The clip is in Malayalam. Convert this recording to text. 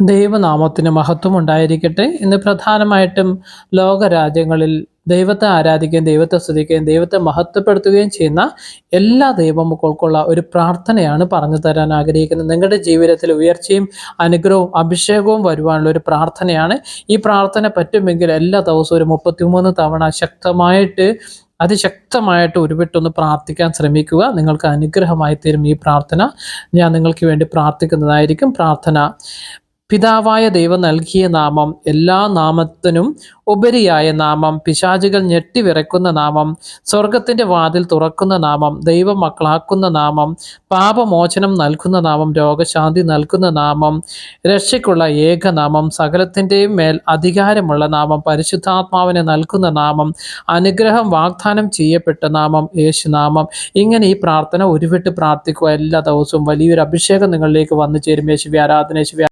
ദൈവനാമത്തിന് മഹത്വം ഉണ്ടായിരിക്കട്ടെ ഇന്ന് പ്രധാനമായിട്ടും ലോകരാജ്യങ്ങളിൽ ദൈവത്തെ ആരാധിക്കുകയും ദൈവത്തെ സ്തുതിക്കുകയും ദൈവത്തെ മഹത്വപ്പെടുത്തുകയും ചെയ്യുന്ന എല്ലാ ദൈവമക്കൾക്കുള്ള ഒരു പ്രാർത്ഥനയാണ് പറഞ്ഞു തരാൻ ആഗ്രഹിക്കുന്നത്. നിങ്ങളുടെ ജീവിതത്തിൽ ഉയർച്ചയും അനുഗ്രഹവും അഭിഷേകവും വരുവാനുള്ള ഒരു പ്രാർത്ഥനയാണ്. ഈ പ്രാർത്ഥന പറ്റുമെങ്കിൽ എല്ലാ ദിവസവും ഒരു മുപ്പത്തിമൂന്ന് തവണ ശക്തമായിട്ട് അതിശക്തമായിട്ട് ഉരുവിട്ടൊന്ന് പ്രാർത്ഥിക്കാൻ ശ്രമിക്കുക. നിങ്ങൾക്ക് അനുഗ്രഹമായി തരും ഈ പ്രാർത്ഥന. ഞാൻ നിങ്ങൾക്ക് വേണ്ടി പ്രാർത്ഥിക്കുന്നതായിരിക്കും. പ്രാർത്ഥന പിതാവായ ദൈവം നൽകിയ നാമം എല്ലാ നാമത്തിനും ഉപരിയായ നാമം പിശാചുകൾ ഞെട്ടിവിറക്കുന്ന നാമം സ്വർഗത്തിന്റെ വാതിൽ തുറക്കുന്ന നാമം ദൈവം മക്കളാക്കുന്ന നാമം പാപമോചനം നൽകുന്ന നാമം രോഗശാന്തി നൽകുന്ന നാമം രക്ഷയ്ക്കുള്ള ഏകനാമം സകലത്തിന്റെയും മേൽ അധികാരമുള്ള നാമം പരിശുദ്ധാത്മാവിനെ നൽകുന്ന നാമം അനുഗ്രഹം വാഗ്ദാനം ചെയ്യപ്പെട്ട നാമം യേശുനാമം ഇങ്ങനെ ഈ പ്രാർത്ഥന ഉരുവിട്ട് പ്രാർത്ഥിക്കുക. എല്ലാ ദിവസവും വലിയൊരു അഭിഷേകം നിങ്ങളിലേക്ക് വന്നു ചേരും യേശുവി ആരാധന യേശുവി